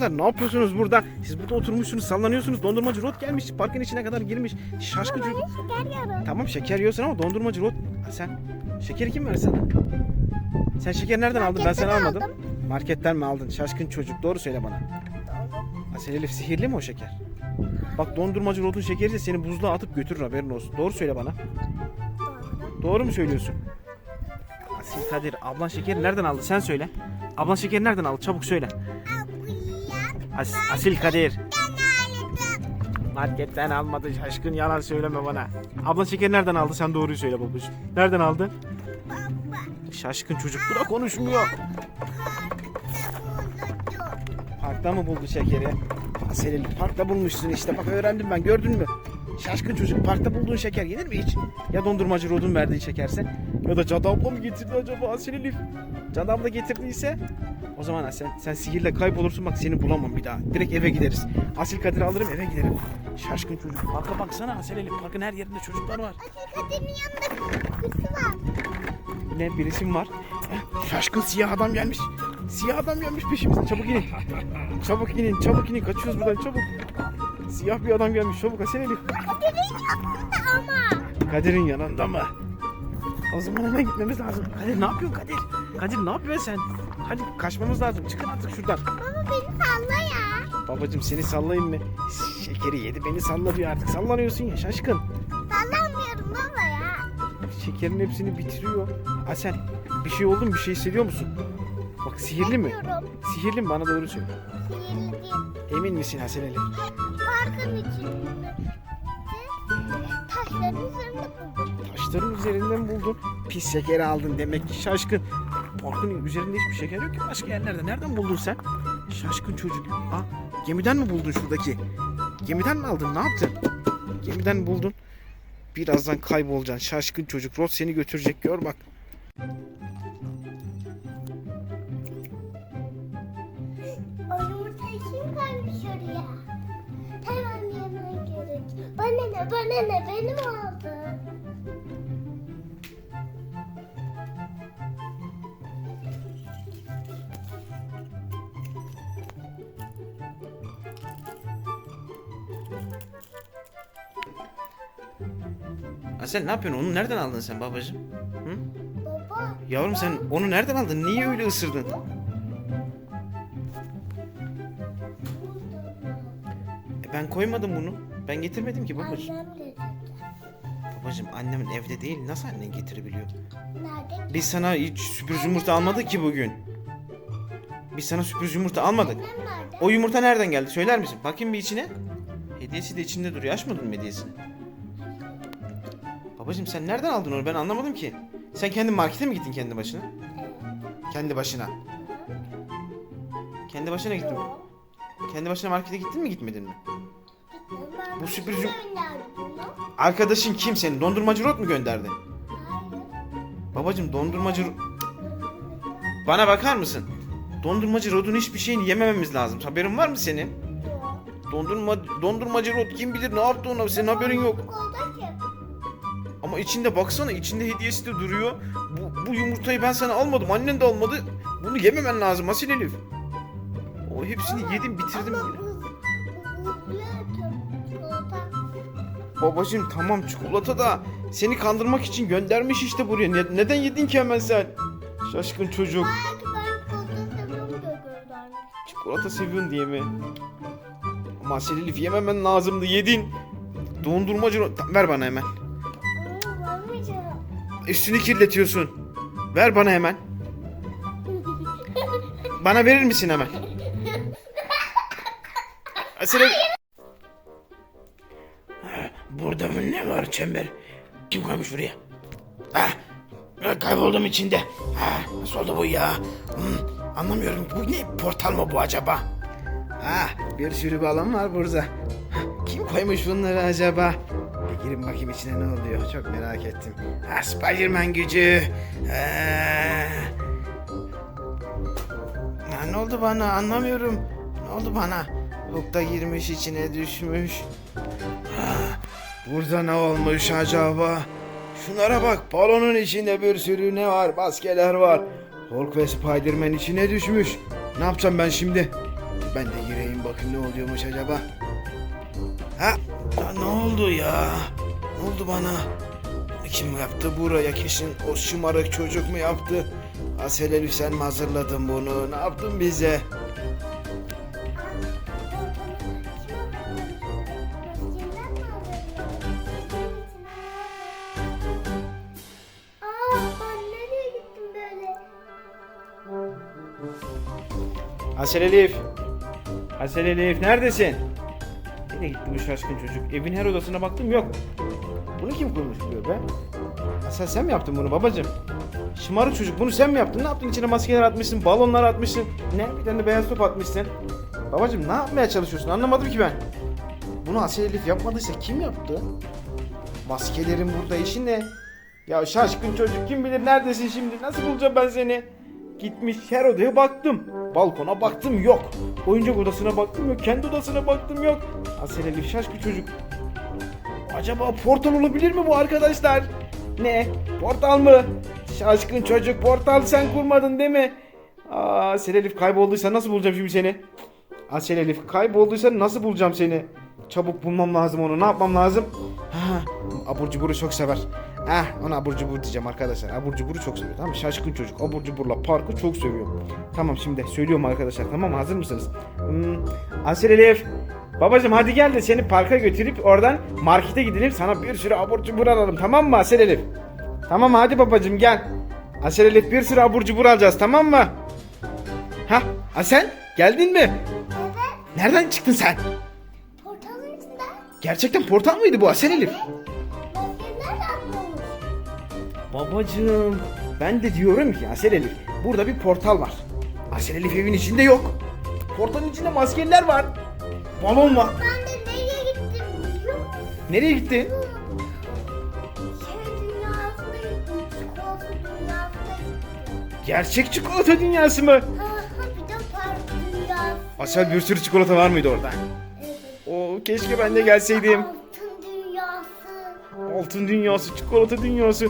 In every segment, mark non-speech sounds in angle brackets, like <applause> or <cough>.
çocuklar ne yapıyorsunuz burada? Siz burada oturmuşsunuz sallanıyorsunuz. Dondurmacı Rod gelmiş parkın içine kadar girmiş. Şaşkın çocuk. Şeker yiyorum. Tamam şeker yiyorsun ama dondurmacı Rod. Ha, sen şekeri kim verdi sana? Sen şeker nereden aldın? Ben sana Marketten almadım. aldım. Marketten mi aldın? Şaşkın çocuk. Doğru söyle bana. Asel Elif sihirli mi o şeker? Bak dondurmacı Rod'un şekeri de seni buzluğa atıp götürür haberin olsun. Doğru söyle bana. Doğru. Doğru mu söylüyorsun? Asil Kadir ablan şekeri nereden aldı sen söyle. Ablan şekeri nereden aldı çabuk söyle. As Asil Kadir. Marketten almadı şaşkın yalan söyleme bana. Ablan şekeri nereden aldı sen doğruyu söyle babacığım. Nereden aldı? Şaşkın çocuk da konuşmuyor. Parkta mı buldu şekeri? Asil Elif, parkta bulmuşsun işte bak öğrendim ben gördün mü? Şaşkın çocuk parkta bulduğun şeker yenir mi hiç? Ya dondurmacı Rod'un verdiği şekerse ya da Cadı abla mı getirdi acaba Asil Elif? Cadı abla getirdiyse o zaman sen, sen sihirle kaybolursun bak seni bulamam bir daha. Direkt eve gideriz. Asil Kadir'i alırım eve giderim. Şaşkın çocuk. Parka baksana Asil Elif. Parkın her yerinde çocuklar var. Kadir'in yanında birisi var. Ne birisi mi var? Şaşkın siyah adam gelmiş. Siyah adam gelmiş peşimizden. Çabuk inin. Çabuk inin. Çabuk inin. Kaçıyoruz buradan çabuk. Siyah bir adam gelmiş. Çabuk Asil Elif. Kadir'in yanında ama. Kadir'in yanında mı? O zaman hemen gitmemiz lazım. Kadir ne yapıyorsun Kadir? Kadir ne yapıyorsun sen? Hadi kaçmamız lazım. Çıkın artık şuradan. Baba beni salla ya. Babacım seni sallayayım mı? Şekeri yedi beni salla diyor artık. Sallanıyorsun ya şaşkın. Sallamıyorum baba ya. Şekerin hepsini bitiriyor. Asel bir şey oldu mu? Bir şey hissediyor musun? Bak sihirli mi? Sihirli mi? Bana doğru söyle. Sihirli değil. Emin misin Hasan Ali? Parkın içinde. Taşların üzerinde buldum. Taşların üzerinden buldun. Pis şekeri aldın demek ki şaşkın. Parkın üzerinde hiçbir şeker yok ki başka yerlerde. Nereden buldun sen? Şaşkın çocuk. Aa, gemiden mi buldun şuradaki? Gemiden mi aldın? Ne yaptın? Gemiden buldun. Birazdan kaybolacaksın. Şaşkın çocuk. Rod seni götürecek. Gör bak. Oraya? Hemen yemen gerek. Bana ne bana ne benim oldu. Asel ne yapıyorsun? Onu nereden aldın sen babacığım? Hı? Baba. Yavrum sen onu nereden aldın? Niye öyle ısırdın? Ben koymadım bunu. Ben getirmedim ki babacığım. Annem getirdi. Babacığım annemin evde değil. Nasıl annen getirebiliyor? Nerede? Biz sana hiç sürpriz yumurta almadık ki bugün. Biz sana sürpriz yumurta almadık. Annem nerede? O yumurta nereden geldi söyler misin? Bakayım bir içine. Hediyesi de içinde duruyor. Açmadın mı hediyesini? Babacığım sen nereden aldın onu ben anlamadım ki. Sen kendi markete mi gittin kendi başına? Kendi başına. Kendi başına gittin mi? Kendi başına markete gittin mi gitmedin mi? Bu sürpriz bunu? Arkadaşın kim senin? Dondurmacı Rod mu gönderdi? Hayır. Babacığım dondurmacı... Bana bakar mısın? Dondurmacı Rod'un hiçbir şeyini yemememiz lazım. Haberin var mı senin? Yok. Dondurma, dondurmacı Rod kim bilir ne yaptı ona senin haberin yok. Ama içinde baksana içinde hediyesi de duruyor. Bu, bu yumurtayı ben sana almadım annen de almadı. Bunu yememen lazım Asil Elif. O hepsini yedim bitirdim. Ama Babacığım tamam çikolata da seni kandırmak için göndermiş işte buraya. Ne- neden yedin ki hemen sen? Şaşkın çocuk. Belki ben çikolata seviyorum diye. Çikolata seviyorsun diye mi? Ama Asil Elif yememen lazımdı yedin. Dondurmacı ver bana hemen. Ama vermeyeceğim. Üstünü kirletiyorsun. Ver bana hemen. Bana verir misin hemen? <laughs> Asil Elif. Burada mı ne var çember? Kim koymuş buraya? Ah, kayboldum içinde. Ah, nasıl oldu bu ya? Hmm, anlamıyorum. Bu ne? Portal mı bu acaba? Ah, bir sürü balon var burada. Kim koymuş bunları acaba? Bir girin bakayım içine ne oluyor. Çok merak ettim. Ah, Spiderman gücü. Ah. Ha, ne oldu bana anlamıyorum. Ne oldu bana? Hulk girmiş içine düşmüş. Burada ne olmuş acaba? Şunlara bak balonun içinde bir sürü ne var maskeler var. Hulk ve Spiderman içine düşmüş. Ne yapacağım ben şimdi? Ben de gireyim bakayım ne oluyormuş acaba. Ha? ya ne oldu ya? Ne oldu bana? Kim yaptı buraya kesin o şımarık çocuk mu yaptı? Asel Elif sen mi hazırladın bunu? Ne yaptın bize? Asel Elif. Asel Elif neredesin? Nereye gitti bu şaşkın çocuk? Evin her odasına baktım yok. Bunu kim kurmuş diyor be? Asel sen mi yaptın bunu babacığım? Şımarık çocuk bunu sen mi yaptın? Ne yaptın? İçine maskeler atmışsın, balonlar atmışsın. Ne? Bir tane beyaz top atmışsın. Babacığım ne yapmaya çalışıyorsun? Anlamadım ki ben. Bunu Asel Elif yapmadıysa kim yaptı? Maskelerin burada işi ne? Ya şaşkın çocuk kim bilir neredesin şimdi? Nasıl bulacağım ben seni? Gitmiş her odaya baktım. Balkona baktım yok. Oyuncak odasına baktım yok. Kendi odasına baktım yok. Asel Elif şaşkın çocuk. Acaba portal olabilir mi bu arkadaşlar? Ne? Portal mı? Şaşkın çocuk portal sen kurmadın değil mi? Aa Asel Elif kaybolduysa nasıl bulacağım şimdi seni? Asel Elif kaybolduysa nasıl bulacağım seni? Çabuk bulmam lazım onu. Ne yapmam lazım? Ha, abur cuburu çok sever. Ah ona abur cubur diyeceğim arkadaşlar. Abur cuburu çok seviyor. Tamam mı? Şaşkın çocuk. Abur cuburla parkı çok seviyor. Tamam şimdi söylüyorum arkadaşlar. Tamam mı? Hazır mısınız? Hmm, Asel Elif. Babacım hadi gel de seni parka götürüp oradan markete gidelim. Sana bir sürü abur cubur alalım. Tamam mı Asel Elif? Tamam hadi babacım gel. Asel Elif bir sürü abur cubur alacağız tamam mı? Ha Asel geldin mi? Evet, Nereden çıktın sen? portalın içinde Gerçekten portal mıydı bu Asel Elif? atmamış. Babacığım ben de diyorum ki Asel Elif burada bir portal var. Asel Elif evin içinde yok. Portalın içinde maskeler var. Balon var. Ben de nereye gittim biliyor musun? Nereye gitti? Şey dünyasına gittim, çikolata dünyasına gittim. Gerçek çikolata dünyası mı? Ha ha bir de park dünyası. Asel bir sürü çikolata var mıydı orada? Evet. Oo keşke ben de gelseydim. Altın dünyası. Altın dünyası, çikolata dünyası.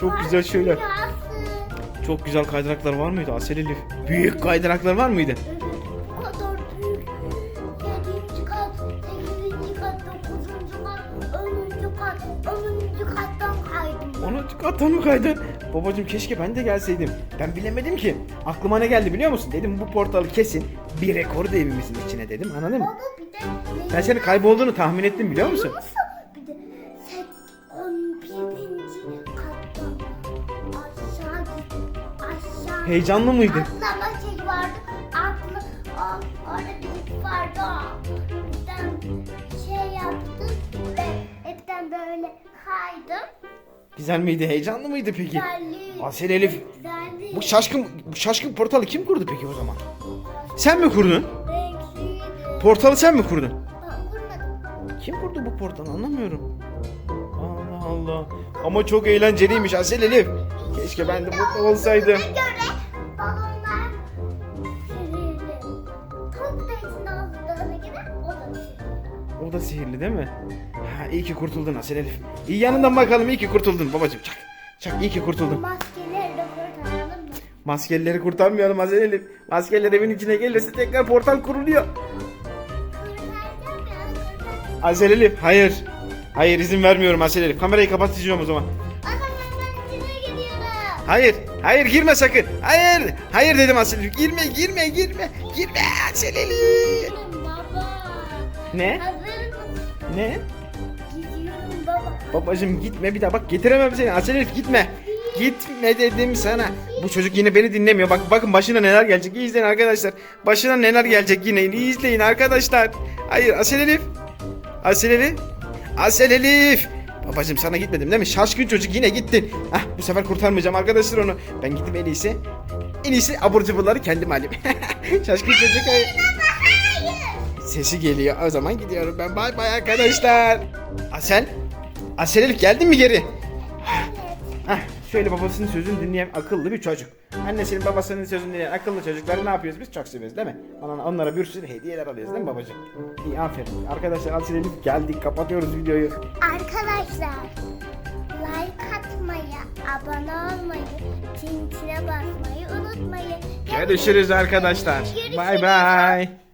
Çok güzel şeyler. Çok güzel kaydıraklar var mıydı Asel Elif? Büyük kaydıraklar var mıydı? Bu kadar büyük. Yedinci kat, sekizinci kat, dokuzuncu kat, onuncu kat, onuncu kattan kaydım. ben. Ona kattan mı kaydın? Babacım keşke ben de gelseydim. Ben bilemedim ki. Aklıma ne geldi biliyor musun? Dedim bu portalı kesin bir rekor da evimizin içine dedim. Anladın mı? Baba bir de Ben senin kaybolduğunu tahmin ettim biliyor musun? Heyecanlı mıydı? Atlama şey vardı. Atla, o, orada bir ip vardı. Birden şey yaptım ve hepten böyle kaydım. Güzel miydi? Heyecanlı mıydı peki? Güzeldi. Asel Elif. Güzeldi. Bu şaşkın bu şaşkın portalı kim kurdu peki o zaman? Sen mi kurdun? Renkliydi. Portalı sen mi kurdun? Ben kurmadım. Kim kurdu bu portalı anlamıyorum. Allah Allah. Ama çok eğlenceliymiş Asel Elif. Keşke ben de burada olsaydım. O da sihirli değil mi? Ha, iyi ki kurtuldun Asel Elif. İyi yanından bakalım iyi ki kurtuldun babacığım. Çak. Çak iyi ki kurtuldun. Maskeleri de kurtaralım mı? Maskelleri kurtarmayalım Asel Elif. Maskeler evin içine gelirse tekrar portal kuruluyor. Asel Elif hayır. Hayır izin vermiyorum Asel Elif. Kamerayı o zaman. O zaman. Hayır. Hayır girme sakın. Hayır. Hayır dedim Asel Elif. Girme girme girme. Girme Asel Elif. Ne? Hazır? Ne? Gidiyorum baba. Babacım gitme bir daha bak getiremem seni. Asel Elif gitme. Gitme dedim sana. Bu çocuk yine beni dinlemiyor. Bak bakın başına neler gelecek. İyi izleyin arkadaşlar. Başına neler gelecek yine. İyi izleyin arkadaşlar. Hayır Asel Elif. Asel Elif. Asel Elif. Babacım sana gitmedim değil mi? Şaşkın çocuk yine gittin. Ah bu sefer kurtarmayacağım arkadaşlar onu. Ben gittim en iyisi. En iyisi abur cuburları kendim alayım. <laughs> Şaşkın çocuk. hayır. Sesi geliyor. O zaman gidiyorum ben. Bay bay arkadaşlar. Asel. Asel Elif geldin mi geri? Hah, şöyle babasının sözünü dinleyen akıllı bir çocuk. Annesinin babasının sözünü dinleyen akıllı çocukları ne yapıyoruz biz? Çok seviyoruz değil mi? Onlara, onlara bir sürü hediyeler alıyoruz değil mi babacığım? İyi aferin. Arkadaşlar Asel Elif geldik. Kapatıyoruz videoyu. Arkadaşlar like atmayı, abone olmayı, tintine basmayı unutmayın. Görüşürüz arkadaşlar. Bay bay.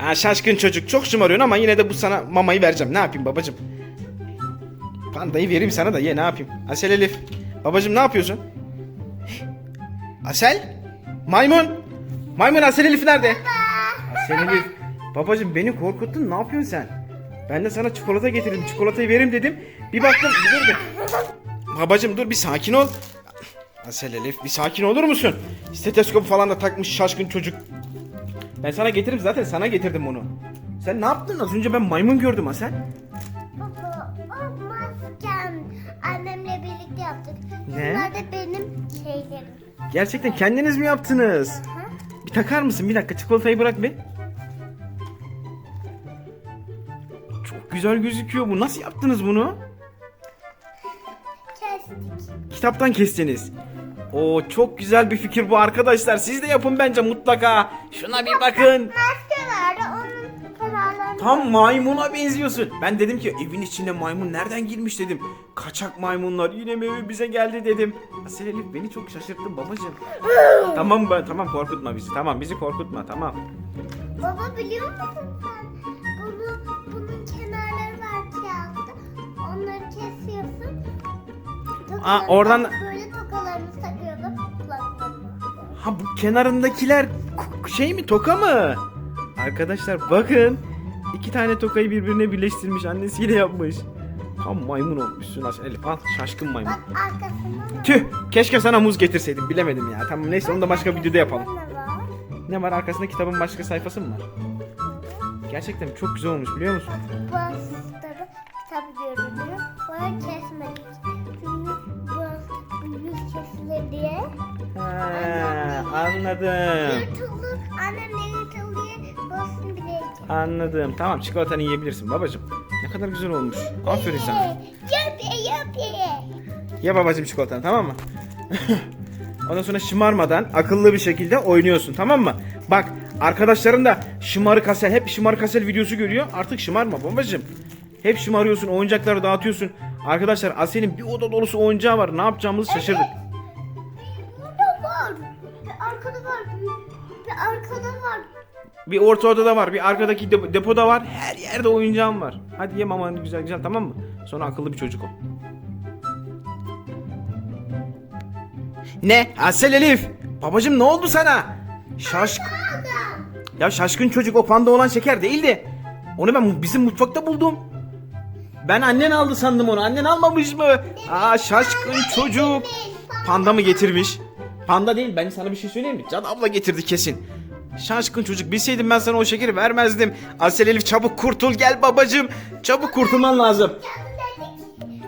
Ha, şaşkın çocuk çok şımarıyorsun ama yine de bu sana mamayı vereceğim. Ne yapayım babacım? Pandayı vereyim sana da ye ne yapayım? Asel Elif. Babacım ne yapıyorsun? Asel? Maymun? Maymun Asel Elif nerede? Asel Elif. Babacım beni korkuttun ne yapıyorsun sen? Ben de sana çikolata getirdim. Çikolatayı vereyim dedim. Bir baktım dur bir. Babacım dur bir sakin ol. Asel Elif bir sakin olur musun? Steteskop falan da takmış şaşkın çocuk. Ben sana getiririm zaten sana getirdim onu. Sen ne yaptın? Az önce ben maymun gördüm Asel. Baba, o maskem. Annemle birlikte yaptık. Ne? Bunlar da benim şeylerim. Gerçekten kendiniz mi yaptınız? Hı? Bir takar mısın? Bir dakika çikolatayı bırak bir. Çok güzel gözüküyor bu. Nasıl yaptınız bunu? Kitaptan kestiniz. Oo çok güzel bir fikir bu arkadaşlar. Siz de yapın bence mutlaka. Şuna bir bakın. Maskelerde onun kararlarını... Tam maymuna benziyorsun. Ben dedim ki evin içine maymun nereden girmiş dedim. Kaçak maymunlar yine mi eve bize geldi dedim. Asel Elif beni çok şaşırttın babacığım. <gasps> tamam ben tamam korkutma bizi. Tamam bizi korkutma tamam. Baba biliyor musun sen? Bunu, bunun kenarları var kağıtta. Onları kesiyorsun. Aa, oradan- Böyle tokalarını takıyordum. Kulaklarına. Ha bu kenarındakiler k- şey mi toka mı? Arkadaşlar bakın. iki tane tokayı birbirine birleştirmiş annesiyle yapmış. Tam maymun olmuşsun Asel Elif al şaşkın maymun. Bak arkasında Tüh keşke sana muz getirseydim bilemedim ya. Tamam neyse onu da başka videoda yapalım. ne var? Ne var arkasında kitabın başka sayfası mı var? Gerçekten çok güzel olmuş biliyor musun? Bastada kitap görünüyor. Böyle kesmedik. Çünkü bu büyük diye. Ha, anladım. Annem diye basın bile Anladım. Tamam çikolatanı yiyebilirsin babacığım. Ne kadar güzel olmuş. Aferin sana. Yapı yapı. Ye babacığım çikolatanı tamam mı? <laughs> Ondan sonra şımarmadan akıllı bir şekilde oynuyorsun tamam mı? Bak arkadaşların da şımarık Asel hep şımarık Asel videosu görüyor. Artık şımarma babacığım. Hep şımarıyorsun oyuncakları dağıtıyorsun. Arkadaşlar Asel'in bir oda dolusu oyuncağı var. Ne yapacağımızı şaşırdık. Var. Bir arkada var. Bir, arkada var. Bir orta odada var, bir arkadaki depo- depoda var. Her yerde oyuncağım var. Hadi ye mamanı güzel güzel tamam mı? Sonra akıllı bir çocuk ol. Ne? Asel Elif. Babacım ne oldu sana? Şaşk... Ya şaşkın çocuk o panda olan şeker değildi. Onu ben bizim mutfakta buldum. Ben annen aldı sandım onu. Annen almamış mı? Aa şaşkın çocuk. Panda mı getirmiş? Panda değil. Ben sana bir şey söyleyeyim mi? Can abla getirdi kesin. Şaşkın çocuk. Bilseydim ben sana o şekeri vermezdim. Asel Elif çabuk kurtul gel babacım. Çabuk kurtulman lazım.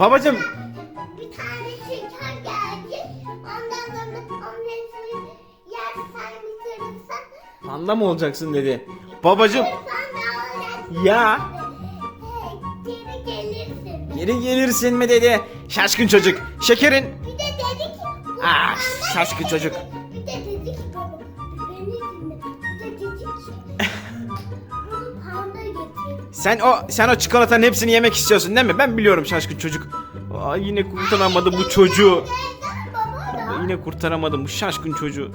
Babacım. Bir tane şeker geldi. Ondan sonra onun hepsini yersen bitirirsen Panda mı olacaksın dedi. Babacım. Ya. Geri gelirsin. Geri gelirsin mi dedi. Şaşkın çocuk. Şekerin. Bir de dedi ki Ah, şaşkın çocuk. Bir de dedi ki baba beni dinle. Bir de dedi ki bunu panda getirdi. Sen o sen o çikolatanın hepsini yemek istiyorsun değil mi? Ben biliyorum şaşkın çocuk. Aa, yine kurtaramadım bu çocuğu. Baba da? Yine kurtaramadım bu şaşkın çocuğu.